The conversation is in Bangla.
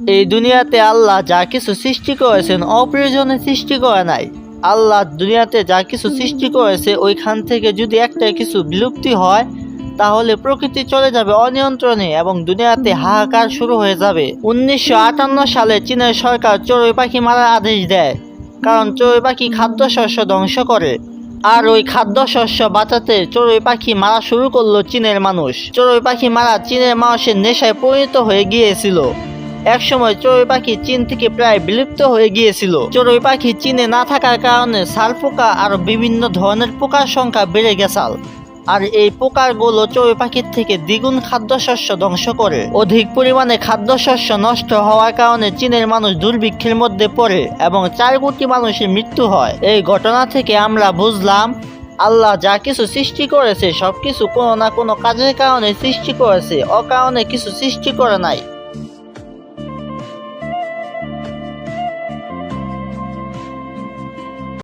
এই দুনিয়াতে আল্লাহ যা কিছু সৃষ্টি করেছেন, অপ্রয়োজনে সৃষ্টি করে নাই। আল্লাহ দুনিয়াতে যা কিছু সৃষ্টি করেছে, ওইখান থেকে যদি একটা কিছু বিলুপ্তি হয়, তাহলে প্রকৃতি চলে যাবে অনিয়ন্ত্রণে এবং দুনিয়াতে হাহাকার শুরু হয়ে যাবে। উনিশশো আটান্ন সালে চীনের সরকার চড়ুই পাখি মারার আদেশ দেয়, কারণ চড়ুই পাখি খাদ্যশস্য ধ্বংস করে। আর ওই খাদ্যশস্য বাঁচাতে চড়ুই পাখি মারা শুরু করল চীনের মানুষ। চড়ুই পাখি মারা চীনের মানুষের নেশায় পরিণত হয়ে গিয়েছিল। একসময় চড়ুই পাখি চীন থেকে প্রায় বিলুপ্ত হয়ে গিয়েছিল। চড়ুই পাখি চীনে না থাকার কারণে সার পোকা আর বিভিন্ন ধরনের পোকার সংখ্যা বেড়ে গেছাল আর এই পোকাগুলো চড়ুই পাখির থেকে দ্বিগুণ খাদ্যশস্য ধ্বংস করে। অধিক পরিমাণে খাদ্যশস্য নষ্ট হওয়ার কারণে চীনের মানুষ দুর্ভিক্ষের মধ্যে পড়ে এবং চার কোটি মানুষের মৃত্যু হয়। এই ঘটনা থেকে আমরা বুঝলাম, আল্লাহ যা কিছু সৃষ্টি করেছে সব কিছু কোনো না কোনো কাজের কারণে সৃষ্টি করেছে, অকারণে কিছু সৃষ্টি করে নাই।